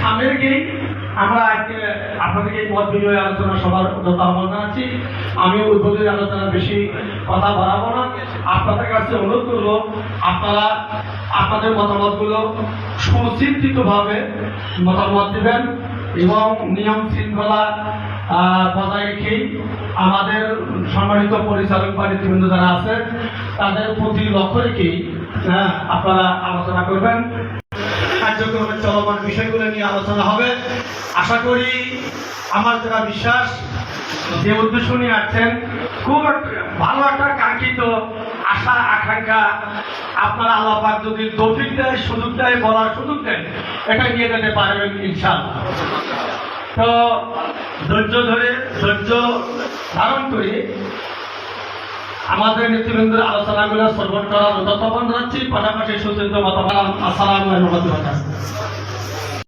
সামনে রেখেই আমরা আজকে আপনাদেরকে আলোচনা সবার আলোচনা বেশি কথা আপনাদের কাছে অনুরোধ করব আপনারা আপনাদের মতামতগুলো সুচিন্তিতভাবে মতামত দেবেন এবং নিয়ম শৃঙ্খলা বজায় রেখেই আমাদের সম্মানিত পরিচালক বা নেতৃবৃন্দ যারা আছে তাদের প্রতি লক্ষ্য রেখেই হ্যাঁ, আপনারা আলোচনা করবেন। কার্যক্রমের চলমান বিষয়গুলো নিয়ে আলোচনা হবে। আশা করি আমার যারা বিশ্বাস, যে উদ্দেশ্য নিয়ে আসছেন, খুব ভালো একটা কাঙ্ক্ষিত আশা, আকাঙ্ক্ষা আপনার আল্লাপাক যদি তৌফিক দেয়, সুযোগ দেয়, বলার সুযোগ দেয় এটা নিয়ে যেতে পারবেন ইনশাল্লাহ তো ধৈর্য ধরে, ধৈর্য ধারণ করে আমাদের নেতৃবৃন্দের আলোচনাগুলো শ্রবণ করার তত্ত্বাবধান রাখছি পাশাপাশি সুচিন্ত মতামত। আসসালাম আলাইকুম।